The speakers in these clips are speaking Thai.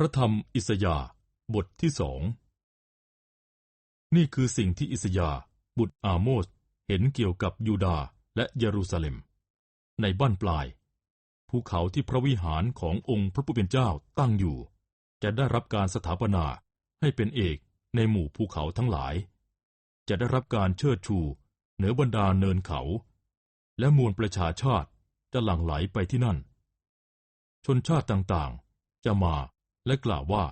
พระธรรมอิสยาห์บทที่สอง นี่คือสิ่งที่อิสยาห์บุตรอาโมสเห็นเกี่ยวกับยูดาห์และเยรูซาเล็ม ในบ้านปลาย ภูเขาที่พระวิหารขององค์พระผู้เป็นเจ้าตั้งอยู่ จะได้รับการสถาปนาให้เป็นเอกในหมู่ภูเขาทั้งหลาย จะได้รับการเชิดชู เหนือบรรดาเนินเขา และมวลประชาชาติจะหลั่งไหลไปที่นั่น ชนชาติต่างๆ จะมา และกล่าวว่า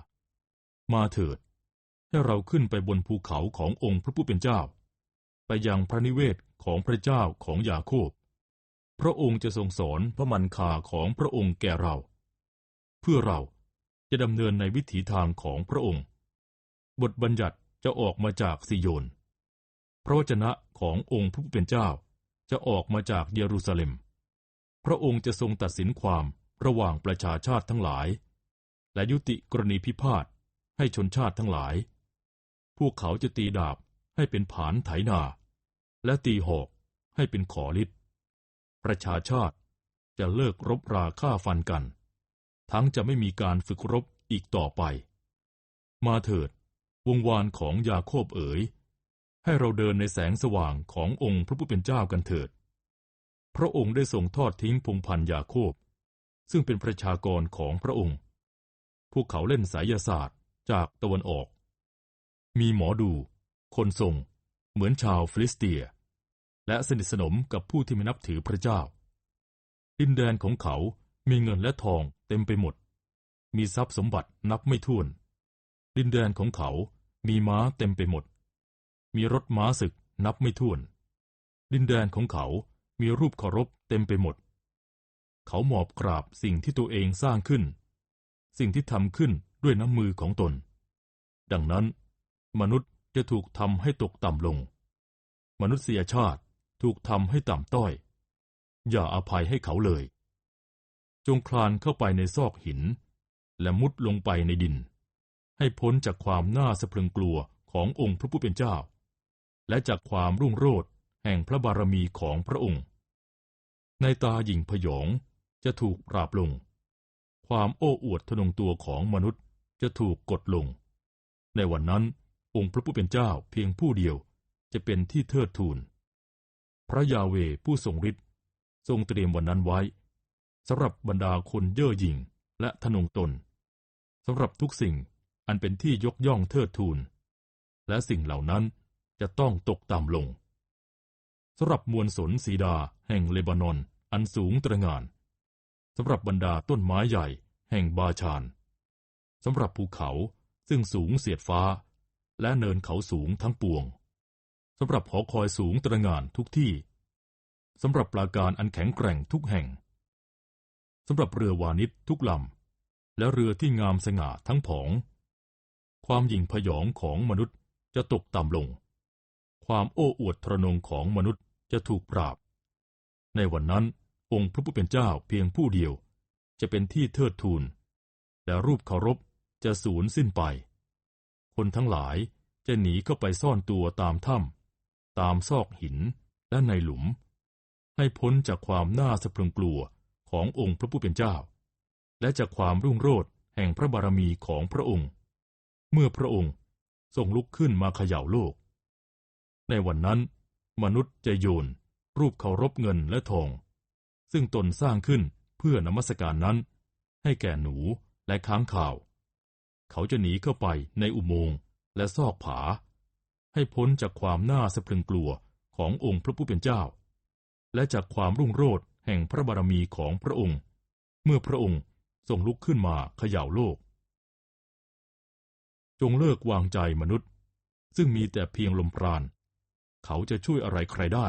มาเถิด ให้เราขึ้นไปบนภูเขาขององค์พระผู้เป็นเจ้า ไปยังพระนิเวศของพระเจ้าของยาโคบ พระองค์จะทรงสอนพระมันคาของพระองค์แก่เรา เพื่อเราจะดำเนินในวิถีทางของพระองค์ บทบัญญัติจะออกมาจากซิโยน พระวจนะขององค์พระผู้เป็นเจ้าจะออกมาจากเยรูซาเล็ม พระองค์จะทรงตัดสินความระหว่างประชาชาติทั้งหลาย และยุติกรณีพิพาทให้ชนชาติทั้งหลาย พวกเขาจะตีดาบให้เป็นผานไถนา และตีหอกให้เป็นขอลิดประชาชาติจะเลิกรบราฆ่าฟันกัน ทั้งจะไม่มีการฝึกรบอีกต่อไป มาเถิด วงวานของยาโคบเอ๋ย ให้เราเดินในแสงสว่างขององค์พระผู้เป็นเจ้ากันเถิด พระองค์ได้ทรงทอดทิ้งพงพันยาโคบ ซึ่งเป็นประชากรของพระองค์ พวกเขาเล่นสายศาสตร์จากตะวันออก มีหมอดู คนทรง เหมือนชาวฟิลิสเตีย และสนิทสนมกับผู้ที่ไม่นับถือพระเจ้า ดินแดนของเขามีเงินและทองเต็มไปหมด มีทรัพย์สมบัตินับไม่ถ้วน ดินแดนของเขามีม้าเต็มไปหมด มีรถม้าศึกนับไม่ถ้วน ดินแดนของเขามีรูปเคารพเต็มไปหมด เขาหมอบกราบสิ่งที่ตัวเองสร้างขึ้น สิ่งที่ทำขึ้นด้วยน้ำมือของตน ดังนั้น มนุษย์จะถูกทำให้ตกต่ำลง มนุษยชาติถูกทำให้ต่ำต้อย อย่าอภัยให้เขาเลย จงคลานเข้าไปในซอกหิน และมุดลงไปในดิน ให้พ้นจากความน่าสะพรึงกลัวขององค์พระผู้เป็นเจ้า และจากความรุ่งโรจน์แห่งพระบารมีของพระองค์ ในตาหญิงพยองจะถูกปราบลง ความโอ้อวดทนงตัวของมนุษย์จะถูกกดลง ในวันนั้น องค์พระผู้เป็นเจ้าเพียงผู้เดียวจะเป็นที่เทิดทูน พระยาเวผู้ทรงฤทธิ์ทรงเตรียมวันนั้นไว้สำหรับบรรดาคนเย่อหยิ่งและทนงตนสำหรับทุกสิ่งอันเป็นที่ยกย่องเทิดทูน และสิ่งเหล่านั้นจะต้องตกต่ำลงสำหรับมวลสนสีดาแห่งเลบานอนอันสูงตระงาน สำหรับบรรดาต้นไม้ใหญ่แห่งบาชานสำหรับภูเขาซึ่งสูงเสียดฟ้า และเนินเขาสูงทั้งปวงสำหรับหอคอยสูงตระงานทุกที่สำหรับปราการอันแข็งแกร่งทุกแห่งสำหรับเรือวานิชทุกลำและเรือที่งามสง่าทั้งผอง ความหยิ่งพยองของมนุษย์จะตกต่ำลง ความโอ้อวดทรนงของมนุษย์จะถูกปราบ ในวันนั้น องค์พระผู้เป็นเจ้าเพียงผู้เดียว จะเป็นที่เทิดทูน และรูปเคารพจะสูญสิ้นไป คนทั้งหลายจะหนีเข้าไปซ่อนตัวตามถ้ำตามซอกหินและในหลุม ให้พ้นจากความน่าสะพรึงกลัวขององค์พระผู้เป็นเจ้า และจากความรุ่งโรจน์แห่งพระบารมีของพระองค์ เมื่อพระองค์ทรงลุกขึ้นมาเขย่าโลก ในวันนั้น มนุษย์จะโยน รูปเคารพเงินและทอง ซึ่งตนสร้างขึ้นเพื่อนมัสการนั้น ให้แก่หนูและค้างข่าว เขาจะหนีเข้าไปในอุโมงค์และซอกผา ให้พ้นจากความน่าสะพรึงกลัวขององค์พระผู้เป็นเจ้า และจากความรุ่งโรจน์แห่งพระบารมีของพระองค์ เมื่อพระองค์ทรงลุกขึ้นมาเขย่าโลก จงเลิกวางใจมนุษย์ ซึ่งมีแต่เพียงลมปราณ เขาจะช่วยอะไรใครได้